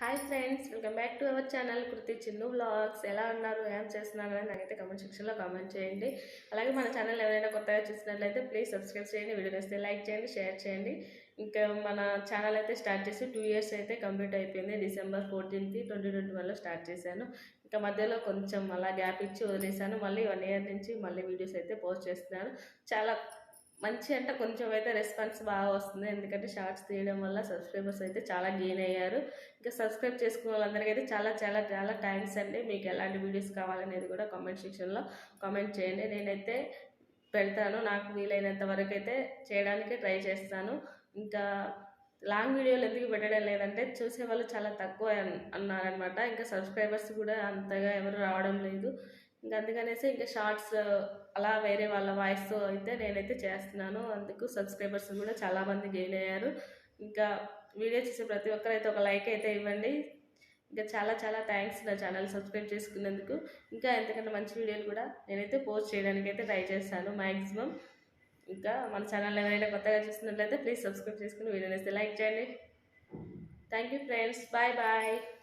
Hi friends welcome back to our channel Kriti Chinnu blogs ఎలా ఉన్నారు ఏం చేస్తున్నారు అని నాకైతే కమెంట్ సెక్షన్లో కామెంట్ చేయండి. అలాగే మన ఛానల్ ఎవరైనా కొత్తగా చూసినట్లయితే ప్లీజ్ సబ్స్క్రైబ్ చేయండి వీడియో వస్తే లైక్ చేయండి షేర్ చేయండి. ఇంకా మన ఛానల్ అయితే స్టార్ట్ చేసి టూ ఇయర్స్ అయితే కంప్లీట్ అయిపోయింది. డిసెంబర్ ఫోర్టీన్త్ ట్వంటీ ట్వంటీ వన్లో స్టార్ట్ చేశాను. ఇంకా మధ్యలో కొంచెం అలా గ్యాప్ ఇచ్చి వదిలేసాను మళ్ళీ వన్ ఇయర్ నుంచి మళ్ళీ వీడియోస్ అయితే పోస్ట్ చేస్తున్నాను. చాలా మంచి అంటే కొంచెం అయితే రెస్పాన్స్ బాగా వస్తుంది. ఎందుకంటే షార్ట్స్ తీయడం వల్ల సబ్స్క్రైబర్స్ అయితే చాలా గెయిన్ అయ్యారు. ఇంకా సబ్స్క్రైబ్ చేసుకున్న వాళ్ళందరికీ అయితే చాలా చాలా చాలా థ్యాంక్స్ అండి. మీకు ఎలాంటి వీడియోస్ కావాలనేది కూడా కామెంట్ సెక్షన్లో కామెంట్ చేయండి. నేనైతే పెడతాను. నాకు వీలైనంత వరకు అయితే చేయడానికి ట్రై చేస్తాను. ఇంకా లాంగ్ వీడియోలు ఎందుకు పెట్టడం లేదంటే చూసే వాళ్ళు చాలా తక్కువ అన్- అన్నారనమాట ఇంకా సబ్స్క్రైబర్స్ కూడా అంతగా ఎవరు రావడం లేదు. ఇంకా అందుకనేసి ఇంకా షార్ట్స్ అలా వేరే వాళ్ళ వాయిస్తో అయితే నేనైతే చేస్తున్నాను. అందుకు సబ్స్క్రైబర్స్ కూడా చాలామంది గెయిన్ అయ్యారు. ఇంకా వీడియో చూసే ప్రతి ఒక్కరైతే ఒక లైక్ అయితే ఇవ్వండి. ఇంకా చాలా చాలా థ్యాంక్స్ నా ఛానల్ సబ్స్క్రైబ్ చేసుకున్నందుకు. ఇంకా ఎంతకంటే మంచి వీడియోలు కూడా నేనైతే పోస్ట్ చేయడానికి అయితే ట్రై చేస్తాను మ్యాక్సిమం ఇంకా మన ఛానల్ ఎవరైనా కొత్తగా చూస్తున్నట్లయితే ప్లీజ్ సబ్స్క్రైబ్ చేసుకుని వీడియోని లైక్ చేయండి. Thank you friends. Bye bye.